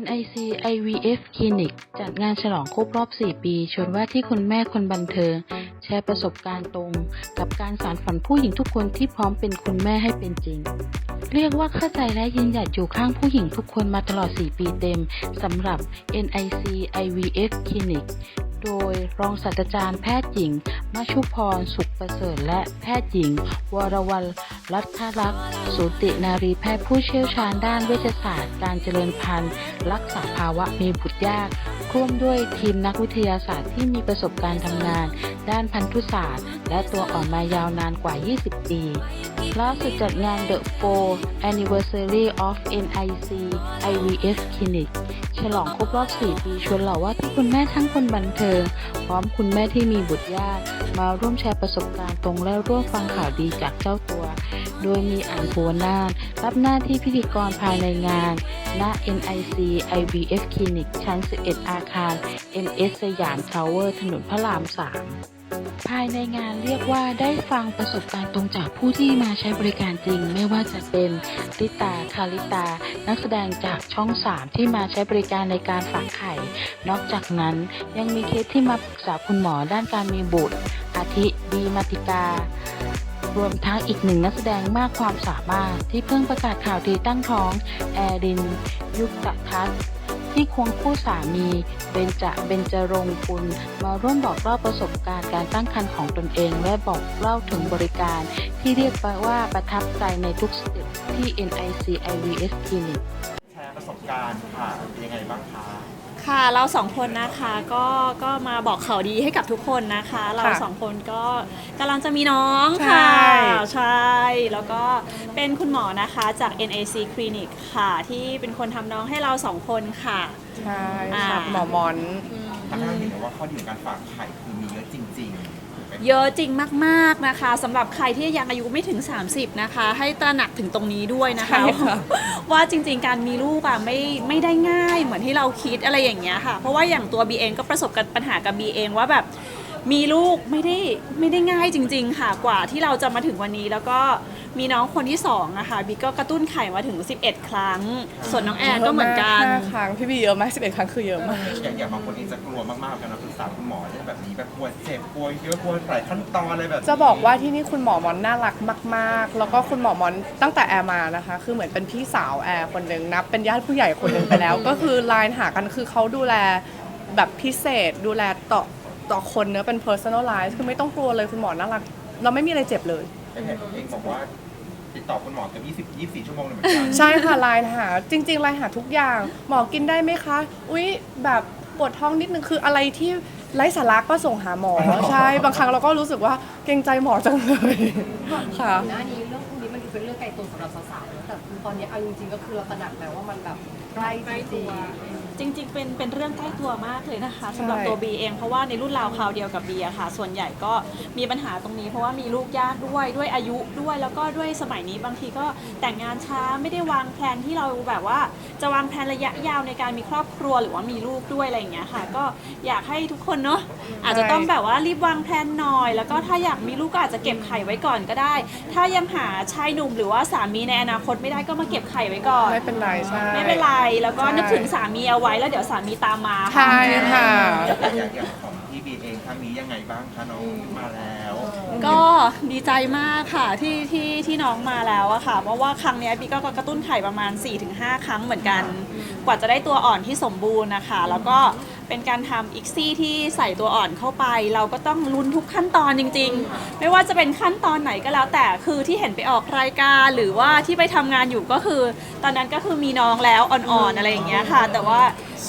NIC IVF Clinic จัดงานฉลองครบรอบ 4 ปี ชวนว่าที่คุณแม่คนบันเทิง แชร์ประสบการณ์ตรง กับการสารฝันผู้หญิงทุกคนที่พร้อมเป็นคุณแม่ให้เป็นจริง เรียกว่าเข้าใจและยืนหยัดอยู่ข้างผู้หญิงทุกคนมาตลอด 4 ปีเต็มสำหรับ NIC IVF Clinic โดยรองศาสตราจารย์แพทย์หญิงมาชุพรสุขประเสริฐและแพทย์หญิง วรวรรณรัตนรักษ์สูตินารีแพทย์ผู้เชี่ยวชาญด้านเวชศาสตร์ การเจริญพันธุ์ รักษาภาวะมีบุตรยากร่วมด้วยทีมนักวิทยาศาสตร์ที่มีประสบการณ์ทำงาน ด้านพันธุศาสตร์ และตัวอ่อนมายาวนานกว่า 20 ปีล่าสุดจัดงาน The 4 Anniversary of NIC IVF Clinic ฉลองครบรอบ 4 ปีชวนเหล่าว่าที่คุณแม่ทั้งคนบันเทิง พร้อมคุณแม่ที่มีบุตรยาก มาร่วมแชร์ประสบการณ์ตรงและร่วมฟังข่าวดีจากเจ้าตัว โดยมีอ่านภูวนาถรับหน้าที่พิธีกรภายในงาน ณ NIC IVF Clinic ชั้น 11 อาคาร MS สยามทาวเวอร์ ถนนพระราม 3 ภายในงานเรียกว่าได้ฟังประสบการณ์ตรงจากผู้ที่มาใช้บริการจริง ไม่ว่าจะเป็นลิตาคาริตา นักแสดงจากช่อง 3 ที่มาใช้บริการในการฝากไข่ นอกจากนั้นยังมีเคสที่มาปรึกษาคุณหมอด้านการมีบุตร อาทิบีมาติการวมทั้งอีกหนึ่งนักแสดงมากความสามารถที่เพิ่งประกาศข่าวดีตั้งท้อง แอริน ยุคตทัศน์ ที่ควงคู่สามีเบนจะเบนจรงค์กุลมาร่วมบอกเล่าประสบการณ์การตั้งครรภ์ของตนเอง และบอกเล่าถึงบริการ ที่เรียกว่าประทับใจในทุกสเต็ปที่ NIC IVF Clinic แชร์ประสบการณ์ค่ะเป็นยังไงบ้างคะค่ะเราสองคนนะคะก็ก็มาบอกข่าวดีให้กับทุกคนนะคะ เราค่ะสองคนก็กำลังจะมีน้องใช่ค่ะใช่ แล้วก็เป็นคุณหมอนะคะจาก NAC Clinic ค่ะ ที่เป็นคนทำน้องให้เราสองคนค่ะ ใช่อ่าค่ะหมอมอนทางนั้นเห็นว่าข้อดีของการฝากไข่คือมีเยอะจริงๆถูกไหมเยอะจริงมากๆนะคะสำหรับใครที่ยังอายุไม่ถึง 30 นะคะ ให้ตระหนักถึงตรงนี้ด้วยนะคะ ใช่ค่ะ ว่าจริงๆ การมีลูกอะไม่ไม่ได้ง่ายเหมือนที่เราคิดอะไรอย่างเงี้ยค่ะ เพราะว่าอย่างตัวบีเองก็ประสบกับปัญหากับบีเองว่าแบบ มีลูกไม่ได้ไม่ได้ง่ายจริง ๆ ค่ะกว่าที่เราจะมาถึงวันนี้ แล้วก็มีน้องคนที่สองนะคะบีก็กระตุ้นไข่มาถึง 11 ครั้ง ส่วนน้องแอนก็เหมือนกัน ห้าครั้งพี่บีเยอะมากสิบเอ็ดครั้งคือเยอะมาก อย่างอย่างบางคนเองจะกลัวมากๆกันนะปรึกษาคุณหมอเรื่องแบบนี้แบบกลัวเจ็บกลัวเยอะกลัวหลายขั้นตอนอะไรแบบนี้จะบอกว่าที่นี่คุณหมอมอนน่ารักมากๆ แล้วก็คุณหมอมอนตั้งแต่แอร์มานะคะ คือเหมือนเป็นพี่สาวแอร์คนหนึ่งนับเป็นญาติผู้ใหญ่คนหนึ่งไปแล้ว ก็คือไลน์หากันคือเขาดูแลแบบพิเศษดูแลต่อ ต่อคนเนื้อะเป็น personalize คือไม่ต้องกลัวเลยคุณหมอน่ารัก เราไม่มีอะไรเจ็บเลย แต่เห็นเองบอกว่าติดต่อคุณหมอเกับ20 24 ชั่วโมงเลยเหมือนกันใช่ค่ะไลน์หา จริงๆไลน์หาทุกอย่าง หมอกินได้ไหมคะ อุ๊ย แบบปวดท้องนิดนึงคืออะไรที่ไร้สาระก็ส่งหาหมอ ใช่ บางครั้งเราก็รู้สึกว่าเกรงใจหมอจังเลย ค่ะ หน้านี้เรื่องพวกนี้มันเป็นเรื่องไกลตัวสำหรับสาวๆนะแต่คือตอนนี้เอาจริงๆก็คือเราตระหนักแล้วว่ามันแบบใกล้จริงจริงๆ เป็นเป็นเรื่องใกล้ตัวมากเลยนะคะใช่สำหรับตัวบีเองเพราะว่าในรุ่นราวคราวเดียวกับบีอะค่ะ ส่วนใหญ่ก็มีปัญหาตรงนี้ เพราะว่ามีลูกยากด้วยด้วยอายุด้วยแล้วก็ด้วยสมัยนี้บางทีก็แต่งงานช้าไม่ได้วางแผนที่เราแบบว่า จะวางแผนระยะยาวในการมีครอบครัวหรือว่ามีลูกด้วยอะไรอย่างเงี้ยค่ะ ก็อยากให้ทุกคนเนาะอาจจะต้องแบบว่ารีบวางแผนหน่อย แล้วก็ถ้าอยากมีลูกก็อาจจะเก็บไข่ไว้ก่อนก็ได้ ถ้ายังหาชายหนุ่มหรือว่าสามีในอนาคตไม่ได้ก็มาเก็บไข่ไว้ก่อน ไม่เป็นไรใช่ไม่เป็นไรแล้วก็ใช่นึกถึงสามีเอาไว้แล้วเดี๋ยวสามีตามมาใช่ค่ะ อย่างอย่างของพี่บีเองครั้งนี้ยังไงบ้างคะน้องมาแล้วก็ดีใจมากค่ะที่ที่ที่น้องมาแล้วอะค่ะ เพราะว่าครั้งเนี้ยพี่ก็กระตุ้นไข่ประมาณ 4-5 ครั้งเหมือนกัน กว่าจะได้ตัวอ่อนที่สมบูรณ์นะคะ แล้วก็ เป็นการทำอีกซี่ที่ใส่ตัวอ่อนเข้าไป เราก็ต้องลุ้นทุกขั้นตอนจริง ๆ ไม่ว่าจะเป็นขั้นตอนไหนก็แล้ว แต่คือที่เห็นไปออกรายการหรือว่าที่ไปทำงานอยู่ก็คือ ตอนนั้นก็คือมีน้องแล้วอ่อนๆอะไรอย่างเงี้ยค่ะ แต่ว่า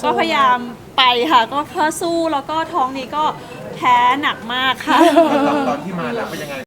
ก็พยายามไปค่ะ ก็เพื่อสู้แล้วก็ท้องนี้ก็แพ้หนักมากค่ะ ตอนตอนที่มาแล้วเป็นยังไง